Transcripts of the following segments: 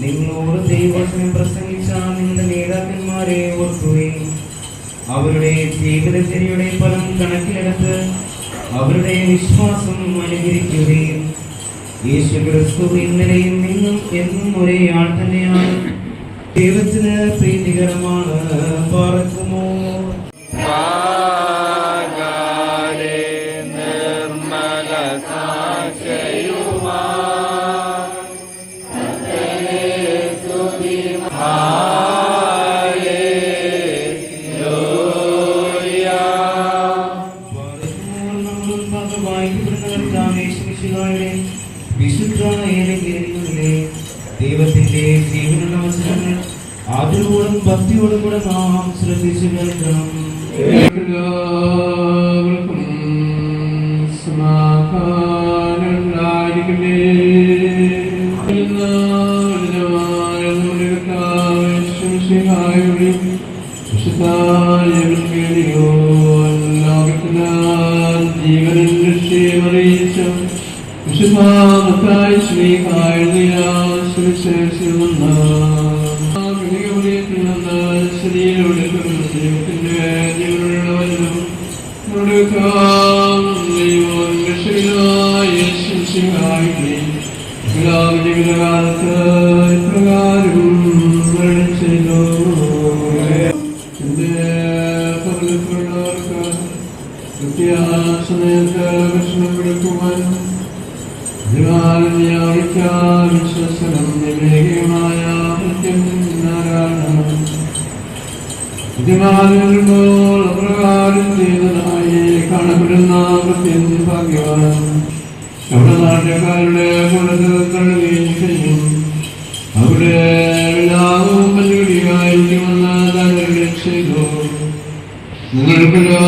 നിങ്ങളോട് ദൈവവചനം നേതാക്കന്മാരെ അവരുടെ ജീവിതചര്യയുടെ ഫലം കണക്കിലെടുത്ത് അവരുടെ വിശ്വാസം അനുകരിക്കുകയും യേശു ക്രിസ്തു ഇന്നലെയും നിന്നും എന്നും ഒരേ ആൾ തന്നെയാണ്. ദൈവത്തിന് പ്രീതികരമാണ്. പറക്കുമോ? എല്ലാവർക്കും സമാധാനമുണ്ടായിരിക്കട്ടെ. ജീവനും രക്ഷയും അറിയിച്ച വിശുദ്ധാമത്തായ ശ്രീകായ സുവിശേഷമെന്ന് ശരീരയുടെ നമ്മുടെ ദൈവം രക്ഷകനായ യേശുമിശിഹായുടെ പിതാവ് ജീവിതകാലത്ത് ഇപ്രകാരം ചെയ്തു. എന്റെ പകലത്തിലുള്ളവർക്ക് കൃത്യസമയത്ത് ഭക്ഷണം കൊടുക്കുവാൻ വിശ്വസനം വിവേകമായ നാരായണ വിദ്യമാനങ്ങൾ അപ്രകാരം ചെയ്തതായി കാണപ്പെടുന്ന പ്രത്യേക ഭാഗ്യവാൻ. നമ്മുടെ നാട്ടുകാരുടെ കൂടത്തിൽ തള്ളുകയും ചെയ്യും. അവിടെ എല്ലാവും പല്ലുകളിയായിരിക്കുമെന്ന് തന്നെ ചെയ്തു. നിങ്ങൾക്കെല്ലാവർക്കും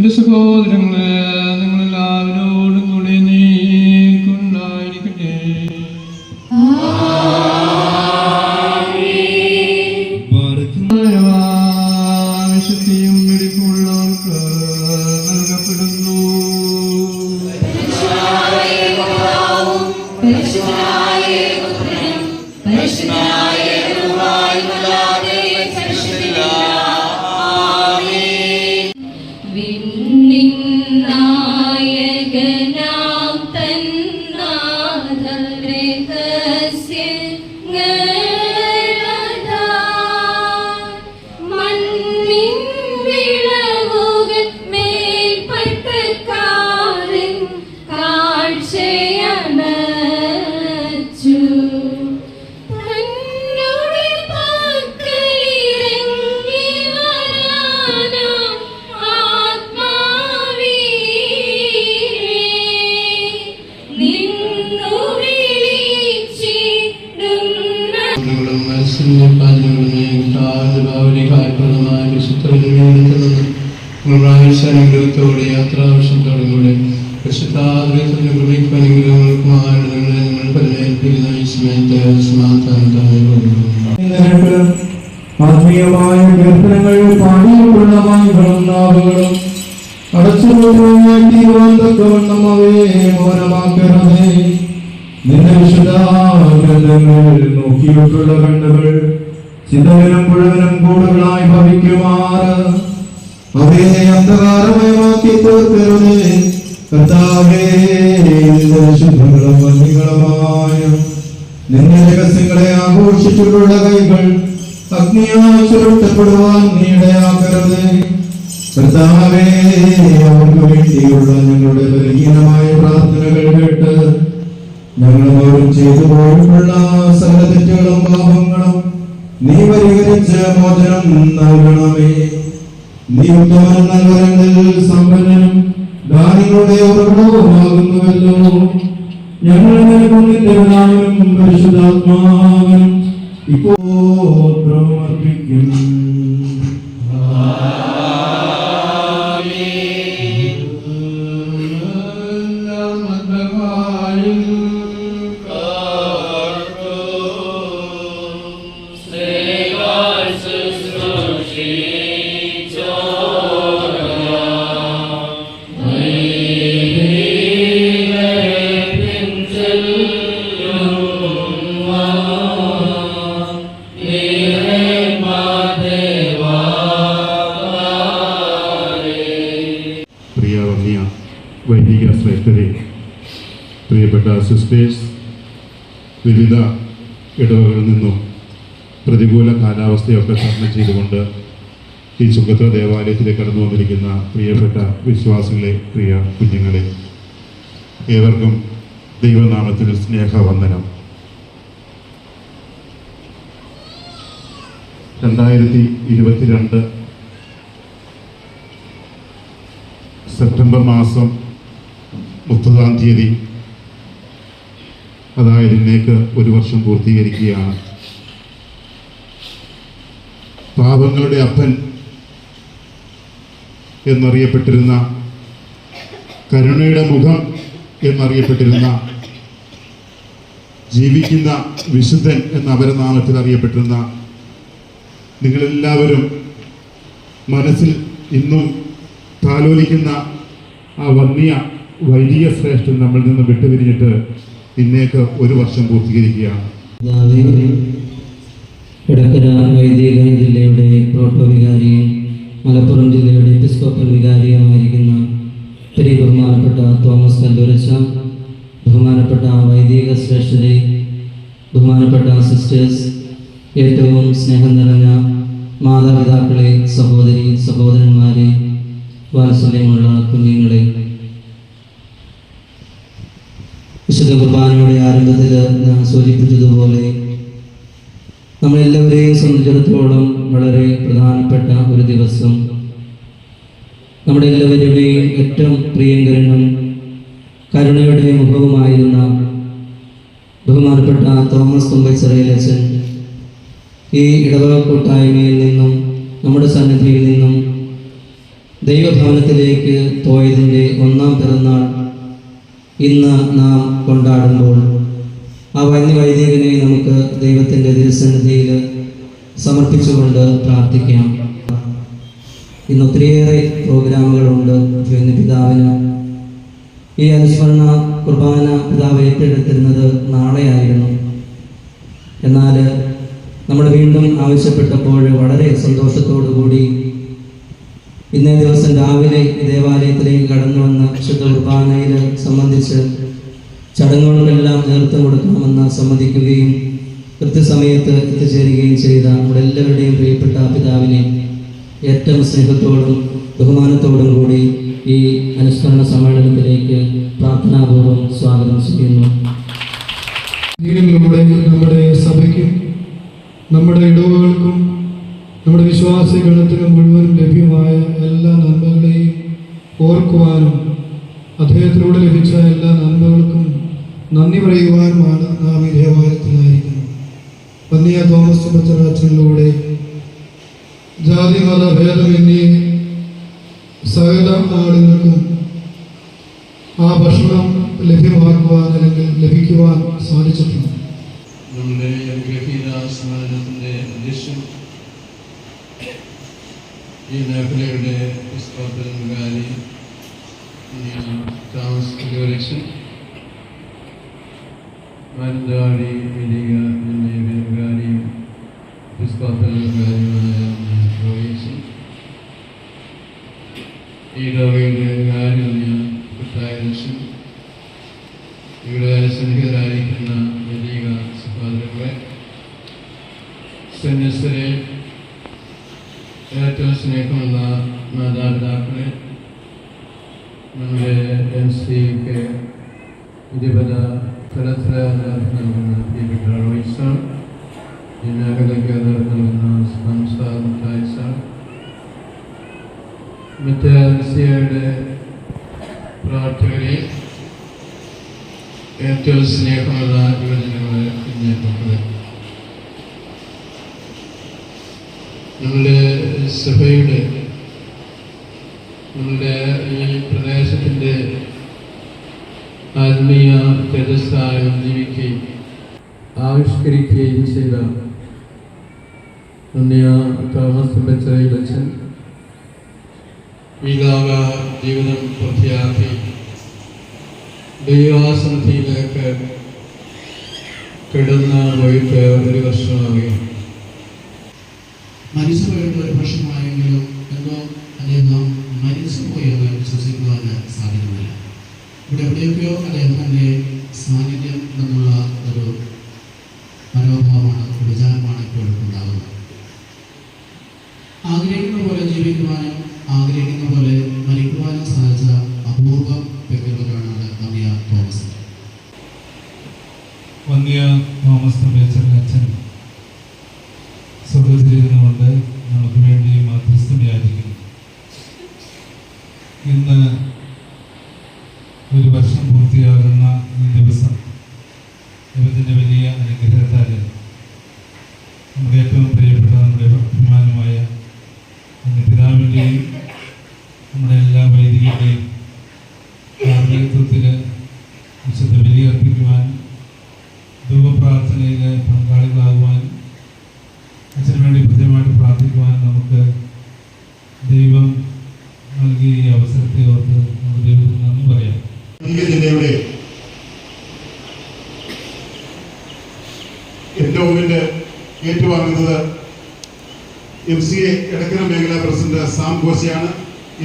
എന്റെ സഹോദരങ്ങളെ തന്നാഥരഹസ്യങ്ങളതാ അനുഗ്രഹത്തോടെ യാത്രാവശ്യത്തോടും കൂടെ പരിശുദ്ധാഗ്രഹത്തിന്റെ കൃപയ്ക്കും അനുഗ്രഹങ്ങൾക്കുമായിട്ട് നിങ്ങളെ നിങ്ങൾ പരിമേൽപ്പിക്കുന്ന ഈ ആത്മീയമായ നോക്കിയിട്ടുള്ള കണ്ണുകൾ ചിന്തകനും പുഴവനും കൂടുകളായി ഭവിക്കുമാറ്. അവയെ അന്ധകാരമയമാക്കി തീർക്കരുതേ കർത്താവേ വിശുദ്ധങ്ങളും വന്യങ്ങളുമായ നിന്റെ രഹസ്യങ്ങളെ ആഘോഷിച്ചിട്ടുള്ള കൈകൾ അഗ്നിയാൽ ചുരുട്ടപ്പെടുവാൻ നീ ഇടയാക്കരുത്. കർത്താവേ നീ ഉത്തമൻ വൈദിക ശ്രേഷ്ഠരെ പ്രിയപ്പെട്ട സിസ്റ്റേഴ്സ് വിവിധ ഇടവകളിൽ നിന്നും പ്രതികൂല കാലാവസ്ഥയൊക്കെ തരണം ചെയ്തുകൊണ്ട് ഈ സുഖത്ര ദേവാലയത്തിലേക്ക് കടന്നു വന്നിരിക്കുന്ന പ്രിയപ്പെട്ട വിശ്വാസികളെ പ്രിയ കുഞ്ഞുങ്ങളെ ഏവർക്കും ദൈവനാമത്തിൽ സ്നേഹവന്ദനം. രണ്ടായിരത്തി ഇരുപത്തിരണ്ട് സെപ്റ്റംബർ മാസം മുപ്പതാം തീയതി. അതായത് ഇന്നേക്ക് ഒരു വർഷം പൂർത്തീകരിക്കുകയാണ്. പാപങ്ങളുടെ അപ്പൻ എന്നറിയപ്പെട്ടിരുന്ന കരുണയുടെ മുഖം എന്നറിയപ്പെട്ടിരുന്ന ജീവിക്കുന്ന വിശുദ്ധൻ എന്ന അപരനാമത്തിൽ അറിയപ്പെട്ടിരുന്ന നിങ്ങളെല്ലാവരും മനസ്സിൽ ഇന്നും താലോലിക്കുന്ന ആ വന്യ വൈദിക ശ്രേഷ്ഠൻ നമ്മളിൽ നിന്ന് വിട്ടുപിരിഞ്ഞിട്ട് ഇന്നേക്ക് ഒരു വർഷം പൂർത്തീകരിക്കുകയാണ്. വൈദിക ജില്ലയുടെ പ്രോട്ടോ വികാരിയും മലപ്പുറം ജില്ലയുടെ എപ്പിസ്കോപ്പൽ വികാരിയുമായിരിക്കുന്ന ശ്രീ ബഹുമാനപ്പെട്ട തോമസ് കല്ലൂരച്ച ബഹുമാനപ്പെട്ട വൈദിക ശ്രേഷ്ഠരെ ബഹുമാനപ്പെട്ട സിസ്റ്റേഴ്സ് ഏറ്റവും സ്നേഹം നിറഞ്ഞ മാതാപിതാക്കളെ സഹോദരി സഹോദരന്മാരെ വാത്സല്യമുള്ള കുഞ്ഞുങ്ങളെ വിശുദ്ധ കുർബാനയുടെ ആരംഭത്തിൽ ഞാൻ സൂചിപ്പിച്ചതുപോലെ നമ്മളെല്ലാവരെയും സംബന്ധിച്ചിടത്തോളം വളരെ പ്രധാനപ്പെട്ട ഒരു ദിവസം. നമ്മുടെ എല്ലാവരുടെയും ഏറ്റവും പ്രിയങ്കരനും കരുണയുടെ മുഖവുമായിരുന്ന ബഹുമാനപ്പെട്ട തോമസ് തുമ്പച്ചറയിലച്ചൻ ഈ ഇടവക കൂട്ടായ്മയിൽ നിന്നും നമ്മുടെ സന്നിധിയിൽ നിന്നും ദൈവഭവനത്തിലേക്ക് പോയതിന്റെ ഒന്നാം പിറന്നാൾ ഇന്ന് നാം കൊണ്ടാടുമ്പോൾ ആ വന്യ വൈദികനെ നമുക്ക് ദൈവത്തിന്റെ തിരുസന്നിധിയിൽ സമർപ്പിച്ചുകൊണ്ട് പ്രാർത്ഥിക്കാം. ഇന്ന് ഒത്തിരിയേറെ പ്രോഗ്രാമുകളുണ്ട്. പിതാവിന് ഈ അനുസ്മരണ കുർബാന പിതാവ് ഏറ്റെടുത്തിരുന്നത് നാളെയായിരുന്നു. എന്നാൽ നമ്മൾ വീണ്ടും ആവശ്യപ്പെട്ടപ്പോൾ വളരെ സന്തോഷത്തോടു കൂടി ഇന്നേ ദിവസം രാവിലെ ദേവാലയത്തിലേക്ക് കടന്നു വന്ന വിശുദ്ധ കുർബാനയിൽ സംബന്ധിച്ച് ചടങ്ങുകൾക്കെല്ലാം നേതൃത്വം കൊടുക്കണമെന്ന് സമ്മതിക്കുകയും കൃത്യസമയത്ത് എത്തിച്ചേരുകയും ചെയ്ത നമ്മുടെ എല്ലാവരുടെയും പ്രിയപ്പെട്ട പിതാവിനെ ഏറ്റവും സ്നേഹത്തോടും ബഹുമാനത്തോടും കൂടി ഈ അനുസ്മരണ സമ്മേളനത്തിലേക്ക് പ്രാർത്ഥനാപൂർവം സ്വാഗതം ചെയ്യുന്നു. നമ്മുടെ സഭയ്ക്കും നമ്മുടെ ഇടവുകൾക്കും നമ്മുടെ വിശ്വാസ ഗണത്തിന് മുഴുവനും ലഭ്യമായ എല്ലാ നന്മകളെയും ഓർക്കുവാനും അദ്ദേഹത്തിലൂടെ ലഭിച്ച എല്ലാ നന്മകൾക്കും നന്ദി പറയുവാനുമാണ് നാം ഈ ദേവാലയത്തിലായിരിക്കുന്നത്. വന്നിയ തോമസ് പച്ചറാച്ചനിലൂടെ ജാതി മത ഭേദമെന്നീ സകല ആളുകൾക്കും ആ ഭക്ഷണം ലഭ്യമാക്കുവാൻ അല്ലെങ്കിൽ ലഭിക്കുവാൻ സാധിച്ചിട്ടുണ്ട്. നമ്മുടെ അനുഗ്രഹീത സ്മരണത്തിന്റെ ഈ മേഖലയുടെ എപ്പിസ്കോപ്പൽ വികാരി താമസ് ഇലക്ഷൻ മാനന്തവാടി വൈദിക ജില്ലയുടെ വികാരിയും എപ്പിസ്കോപ്പൽ വികാരിയുമായ റോയിച്ചൻ ഈ ഇടവകയുടെ വികാരിയായ കുട്ടായലക്ഷൻ ഇവിടെ സന്നിഹിതരായിരിക്കുന്ന വൈദിക സഹോദരങ്ങളെ സന്യസ്തരെ ഏറ്റവും സ്നേഹമുള്ള മാതാപിതാക്കളെ നമ്മുടെ എം സിക്ക് ഇരുപത് ഏറ്റവും സ്നേഹമുള്ള സഭയുടെ നമ്മുടെ ഈ പ്രദേശത്തിന്റെ ആത്മീയ തേജസ്സായി ജീവിക്കുകയും ആവിഷ്കരിക്കുകയും ചെയ്ത അന്യ തോമസ് ബച്ചൻ ഈ ലോക ജീവിതം പൂർത്തിയാക്കി ദൈവാസന്ധിയിലേക്ക് കിടന്ന പോയിട്ട് ഒരു വർഷമാകെ മരിച്ചു പോയിട്ട് ഒരു വർഷമായെങ്കിലും എന്തോ അദ്ദേഹം മരിച്ചു പോയെന്ന് വിശ്വസിക്കുവാൻ സാധിക്കുന്നില്ല. ഇവിടെ എവിടെയൊക്കെയോ അദ്ദേഹത്തിൻ്റെ ദൈവത്തിന്റെ വലിയ അനുഗ്രഹത്താൽ നമ്മുടെ ഏറ്റവും പ്രിയപ്പെട്ട നമ്മുടെ അഭിമാനമായ നമ്മുടെ പിതാവിന്റെയും നമ്മുടെ എല്ലാ വൈദികരുടെയും നേതൃത്വത്തിൽ വിശുദ്ധ ബലിയർപ്പിക്കുവാൻ ധൂപപ്രാർത്ഥനയിൽ പങ്കാളികളാകുവാൻ അച്ഛന് വേണ്ടി കൃത്യമായിട്ട് പ്രാർത്ഥിക്കുവാൻ നമുക്ക് ദൈവം നൽകിയ ഈ അവസരത്തെ ഓർത്ത് നമുക്ക് ദൈവത്തിന് നന്ദി പറയാം വൈദിക ജില്ലയുടെ ഏറ്റവും ഏറ്റുവാങ്ങുന്നത് എം സി എ എടക്കര മേഖലാ പ്രസിഡന്റ് സാം ഘോഷയാണ്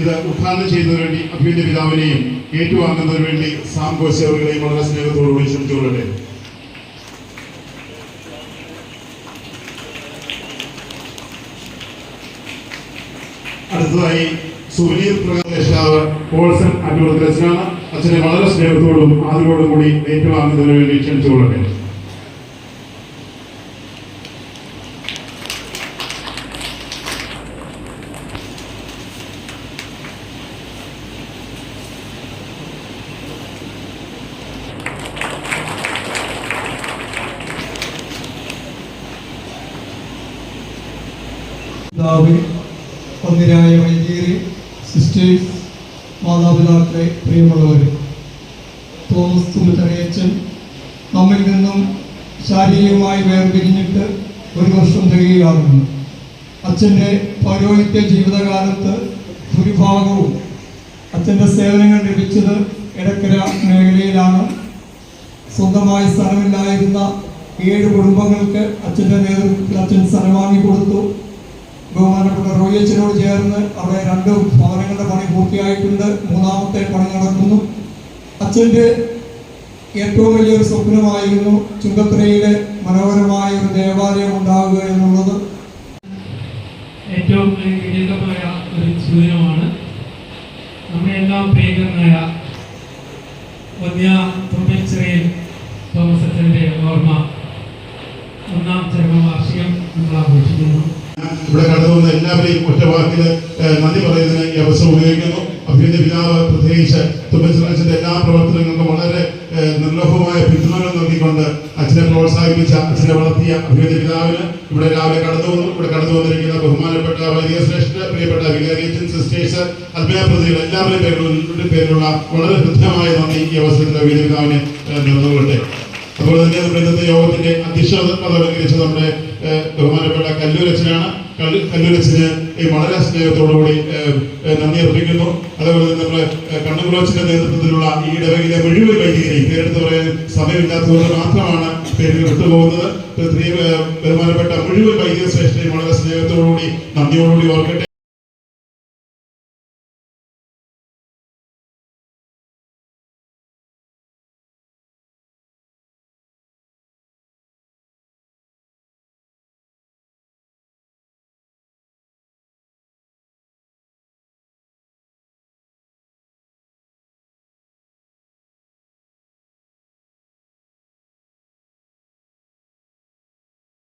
ഇത് ഉദ്ഘാടനം ചെയ്യുന്നതിന് വേണ്ടി അഭിയുടെ പിതാവിനെയും ഏറ്റുവാങ്ങുന്നതിന് വേണ്ടി സാം ഘോഷ അവരുടെയും വളരെ സ്നേഹത്തോടുകൂടി ക്ഷണിച്ചുകൊള്ളട്ടെ. അടുത്തതായി സുനീർ പ്രകാശാവ് പോൾസൺ അന്നൂർ അച്ഛനാണ് അച്ഛനെ വളരെ സ്നേഹത്തോടും ആദരവോടും കൂടി ഏറ്റുവാങ്ങുന്നതിന് വേണ്ടി ക്ഷണിച്ചുകൊള്ളട്ടെ. പിതാവ് ഒന്നിനായ വൈദ്യരെ സിസ്റ്റേഴ്സ് മാതാപിതാക്കളെ പ്രിയമുള്ളവർ തോമസ് തുമ്പത്തറയച്ചൻ നമ്മിൽ നിന്നും ശാരീരികമായി വേർപിരിഞ്ഞിട്ട് ഒരു വർഷം തികയുകയാകുന്നു. അച്ഛന്റെ പൗരോഹിത്യ ജീവിതകാലത്ത് ഭൂരിഭാഗവും അച്ഛന്റെ സേവനങ്ങൾ ലഭിച്ചത് ഇടക്കര മേഖലയിലാണ്. സ്വന്തമായി സ്ഥലമില്ലായിരുന്ന ഏഴ് കുടുംബങ്ങൾക്ക് അച്ഛന്റെ നേതൃത്വത്തിൽ അച്ഛൻ സ്ഥലം വാങ്ങി കൊടുത്തു ബഹുമാനപ്പെട്ട റോയച്ചിനോട് ചേർന്ന് അവിടെ രണ്ട് ഭവനങ്ങളുടെ പണി പൂർത്തിയായിട്ടുണ്ട്. മൂന്നാമത്തെ പണി നടക്കുന്നു. അച്ഛന്റെ ഏറ്റവും വലിയൊരു സ്വപ്നമായിരുന്നു ചുങ്കത്തറയിലെ മനോഹരമായ ഒരു ദേവാലയം ഉണ്ടാകുക എന്നുള്ളത് ഏറ്റവും വിജയകരമായ ഒരു സൂചനമാണ് നമ്മളെല്ലാം പ്രിയങ്കരനായ വന്യ തുമ്പൽച്ചിറയിൽ തോമസ് അച്ഛന്റെ ഓർമ്മ ഒന്നാം ചരമവാർഷികം നമ്മൾ ആഘോഷിക്കുന്നു ഇവിടെ കടന്നു വന്ന എല്ലാവരെയും ഒറ്റ വാക്കിൽ ഏഹ്, നന്ദി പറയുന്നതിന് ഈ അവസരം ഉപയോഗിക്കുന്നു അഭിന്റെ പിതാവ് പ്രത്യേകിച്ച് തുമ്പച്ചന്റെ എല്ലാ പ്രവർത്തനങ്ങൾക്കും വളരെ നിർലഭമായ പിന്തുണകൾ നൽകിക്കൊണ്ട് അച്ഛനെ പ്രോത്സാഹിപ്പിച്ച അച്ഛനെ വളർത്തിയ അഭിന്റെ പിതാവിന് ഇവിടെ രാവിലെ കടന്നു വന്നു. ഇവിടെ കടന്നു വന്നിരിക്കുന്ന ബഹുമാനപ്പെട്ട വലിയ ശ്രേഷ്ഠ പ്രിയപ്പെട്ട വികാരിയച്ചൻ സിസ്റ്റേഴ്സ് അൽമയ പ്രതികൾ എല്ലാവരുടെയും പേരിലുള്ള പേരിലുള്ള വളരെ ഹൃദ്യമായ നന്ദി ഈ അവസരത്തിൽ അഭിന്റെ പിതാവിന് ഏഹ്, നേർന്നുകൊള്ളട്ടെ. അതുപോലെ തന്നെ നമ്മുടെ ഇന്നത്തെ യോഗത്തിന്റെ അധ്യക്ഷത പദവലങ്കരിച്ച നമ്മുടെ ബഹുമാനപ്പെട്ട കല്ലൂരച്ചനാണ് കല്ലൂരച്ചന് ഈ വളരെ സ്നേഹത്തോടുകൂടി നന്ദി അർപ്പിക്കുന്നു. അതേപോലെ നമ്മുടെ കണ്ണുകുളച്ചിന്റെ നേതൃത്വത്തിലുള്ള ഈ ഇടവകയിലെ മുഴുവൻ വൈദികരെയും പേരെടുത്ത് പറയാൻ സമയമില്ലാത്തതുകൊണ്ട് മാത്രമാണ് പേരിൽ വിട്ടുപോകുന്നത്. ബഹുമാനപ്പെട്ട മുഴുവൻ വൈദിക ശ്രേഷ്ഠയും വളരെ സ്നേഹത്തോടുകൂടി നന്ദിയോടുകൂടി ഓർക്കട്ടെ.